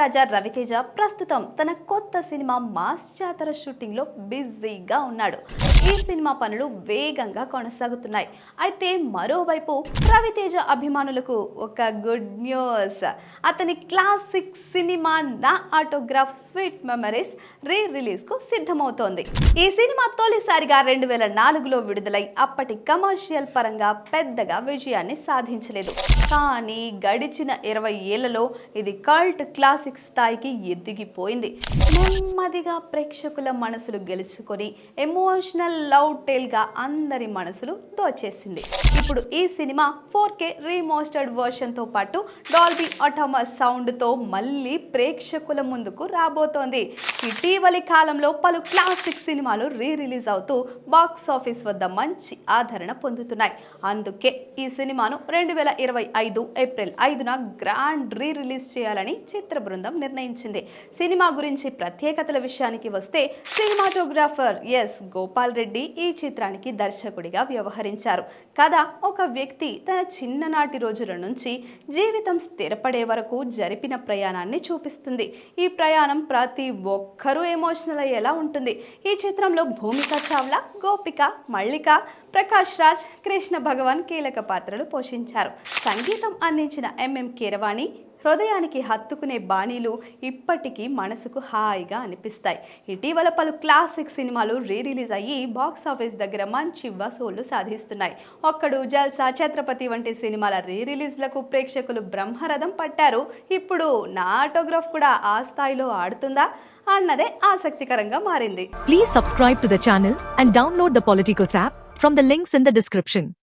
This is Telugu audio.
రాజా రవితేజ ప్రస్తుతం తన కొత్త సినిమా మాస్ జాతర షూటింగ్లో బిజీగా ఉన్నాడు. ఈ సినిమా పనులు వేగంగా కొనసాగుతున్నాయి. అయితే మరోవైపు రవితేజ అభిమానులకు ఒక గుడ్ న్యూస్. అతని classic cinema Naa autograph sweet memories రీ రిలీజ్కు సిద్ధమవుతోంది. ఈ సినిమా తొలిసారిగా రెండు వేల నాలుగులో విడుదలై అప్పటి కమర్షియల్ పరంగా పెద్దగా విజయాన్ని సాధించలేదు. కానీ గడిచిన ఇరవై ఏళ్ళలో ఇది కల్ట్ క్లాస్ క్లాసిక్ స్థాయికి ఎదిగిపోయింది. నెమ్మదిగా ప్రేక్షకుల మనసులు గెలుచుకొని ఎమోషనల్ లవ్ టేల్గా అందరి మనసులు దోచేసింది. ఇప్పుడు ఈ సినిమా ఫోర్ కే రీమోస్టర్డ్ వర్షన్తో పాటు డాల్బీ అటామస్ సౌండ్తో మళ్ళీ ప్రేక్షకుల ముందుకు రాబోతోంది. ఇటీవలి కాలంలో పలు క్లాసిక్ సినిమాలు రీ రిలీజ్ అవుతూ బాక్స్ ఆఫీస్ వద్ద మంచి ఆదరణ పొందుతున్నాయి. అందుకే ఈ సినిమాను రెండు వేల ఇరవై ఐదు ఏప్రిల్ ఐదున గ్రాండ్ రీ రిలీజ్ చేయాలని చిత్ర బృందం నిర్ణయించింది. సినిమా గురించి ప్రత్యేకతల విషయానికి వస్తే సినిమాటోగ్రాఫర్ ఎస్. గోపాల్ రెడ్డి ఈ చిత్రానికి దర్శకుడిగా వ్యవహరించారు. కథ ఒక వ్యక్తి తన చిన్ననాటి రోజుల నుంచి జీవితం స్థిరపడే వరకు జరిపిన ప్రయాణాన్ని చూపిస్తుంది. ఈ ప్రయాణం ప్రతి ఒక్కరూ ఎమోషనల్ అయ్యేలా ఉంటుంది. ఈ చిత్రంలో భూమిక చావ్లా గోపిక మల్లిక ప్రకాష్ రాజ్ కృష్ణ భగవాన్ కీలక పాత్రలు పోషించారు. సంగీతం అందించిన ఎంఎం కీరవాణి హృదయానికి హత్తుకునే బాణీలు ఇప్పటికీ మనసుకు హాయిగా అనిపిస్తాయి. ఇటీవల పలు క్లాసిక్ సినిమాలు రీ రిలీజ్ అయ్యి బాక్స్ ఆఫీస్ దగ్గర మంచి వసూళ్ళు సాధిస్తున్నాయి. ఒక్కడు జల్సా ఛత్రపతి వంటి సినిమాల రీ రిలీజ్లకు ప్రేక్షకులు బ్రహ్మరథం పట్టారు. ఇప్పుడు నా ఆటోగ్రాఫ్ కూడా ఆ స్థాయిలో ఆడుతుందా? అన్నదే ఆసక్తికరంగా మారింది. Please subscribe to the channel and download the Politicos app from the links in the description